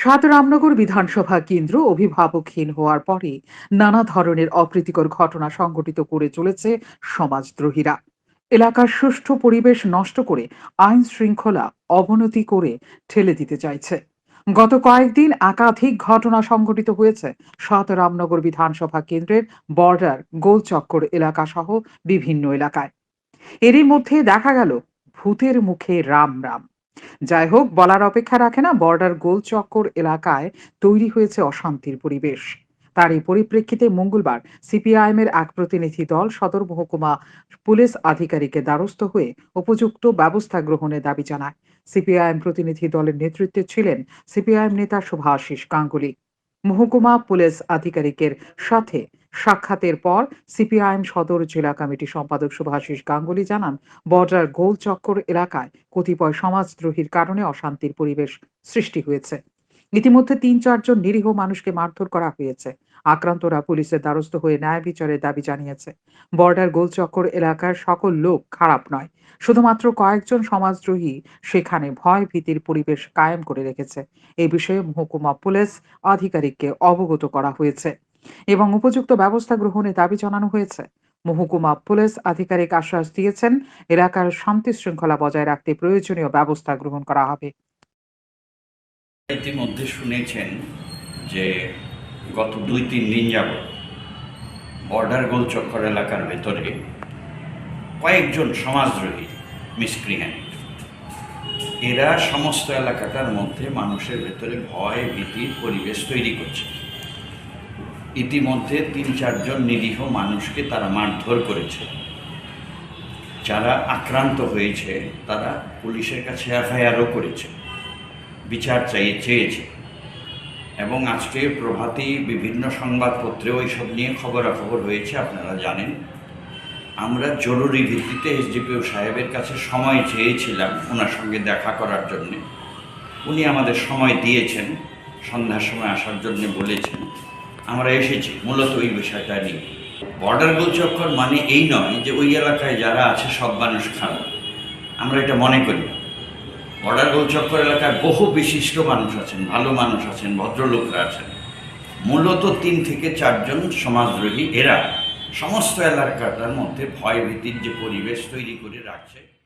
সাত রামনগর বিধানসভা কেন্দ্র অভিভাবকহীন হওয়ার পরে নানা ধরনের অপ্রীতিকর ঘটনা সংঘটিত করে চলেছে সমাজদ্রোহীরা। এলাকার সুষ্ঠু পরিবেশ নষ্ট করে আইন শৃঙ্খলা অবনতি করে ঠেলে দিতে চাইছে। গত কয়েকদিন একাধিক ঘটনা সংঘটিত হয়েছে সাত রামনগর বিধানসভা কেন্দ্রের বর্ডার, গোলচক্কর এলাকা সহ বিভিন্ন এলাকায়। এরই মধ্যে দেখা গেল, ভূতের মুখে রাম রাম। যাই হোক বলার অপেক্ষা রাখে না, বর্ডার গোল চক্কর এলাকায় তৈরি হয়েছে অশান্তির পরিবেশ। তার এই পরিপ্রেক্ষিতে মঙ্গলবার সিপিআইএম এর এক প্রতিনিধি দল সদর মহকুমা পুলিশ আধিকারিকের দ্বারস্থ হয়ে উপযুক্ত ব্যবস্থা গ্রহণের দাবি জানায়। সিপিআইএম প্রতিনিধি দলের নেতৃত্বে ছিলেন সিপিআইএম নেতা শুভাশিস গাঙ্গুলি। মহকুমা পুলিশ আধিকারিকের সাথে সাক্ষাতের পর সিপিআইএম সদর জেলা কমিটি সম্পাদক শুভাশিস গাঙ্গুলি জানান, বর্ডার গোল চক্কর এলাকায় কতিপয় সমাজদ্রোহীর কারণে অশান্তির পরিবেশ সৃষ্টি হয়েছে। ইতিমধ্যে তিন চারজন নিরীহ মানুষকে মারধর করা হয়েছে। আক্রান্তরা পুলিশের দ্বারস্থ হয়ে ন্যায় বিচারের দাবি জানিয়েছে। বর্ডার গোলচক্কর এলাকার সকল লোক খারাপ নয়। শুধুমাত্র কয়েকজন সমাজদ্রোহী সেখানে ভয় ভীতির পরিবেশ কায়েম করে রেখেছে। এই বিষয়ে মহকুমা পুলিশ আধিকারিককে অবগত করা হয়েছে এবং উপযুক্ত ব্যবস্থা গ্রহণের দাবি জানানো হয়েছে। মহকুমা পুলিশ আধিকারিক আশ্বাস দিয়েছেন, এলাকার শান্তি শৃঙ্খলা বজায় রাখতে প্রয়োজনীয় ব্যবস্থা গ্রহণ করা হবে। ইতিমধ্যে শুনেছেন যে গত দুই, তিন দিন যাবৎ বর্ডার গোল চক্কর এলাকার ভেতরে কয়েকজন সমাজদ্রোহী মিসক্রিয়ান এরা সমস্ত এলাকাটার মধ্যে মানুষের ভেতরে ভয় ভীতির পরিবেশ তৈরি করছে। ইতিমধ্যে তিন চারজন নিরীহ মানুষকে তারা মারধর করেছে। যারা আক্রান্ত হয়েছে, তারা পুলিশের কাছে এফআইআরও করেছে। বিচার চাই চেয়েছে এবং আজকে প্রভাতী বিভিন্ন সংবাদপত্রে ওইসব নিয়ে খবরাখবর হয়েছে, আপনারা জানেন। আমরা জরুরি ভিত্তিতে এসডিপিও সাহেবের কাছে সময় চেয়েছিলাম ওনার সঙ্গে দেখা করার জন্য। উনি আমাদের সময় দিয়েছেন, সন্ধ্যার সময় আসার জন্য বলেছেন। আমরা এসেছি মূলত ওই বিষয়টা নিয়ে। বর্ডার গোলচক্কর মানে এই নয় যে ওই এলাকায় যারা আছে সব মানুষ খারাপ। আমরা এটা মনে করি। বর্ডার গোলচক্কর এলাকায় বহু বিশিষ্ট মানুষ আছেন, ভালো মানুষ আছেন, ভদ্রলোকরা আছেন। মূলত তিন থেকে চারজন সমাজদ্রোহী। এরা সমস্ত এলাকাটার মধ্যে ভয় ভীতির যে পরিবেশ তৈরি করে রাখছে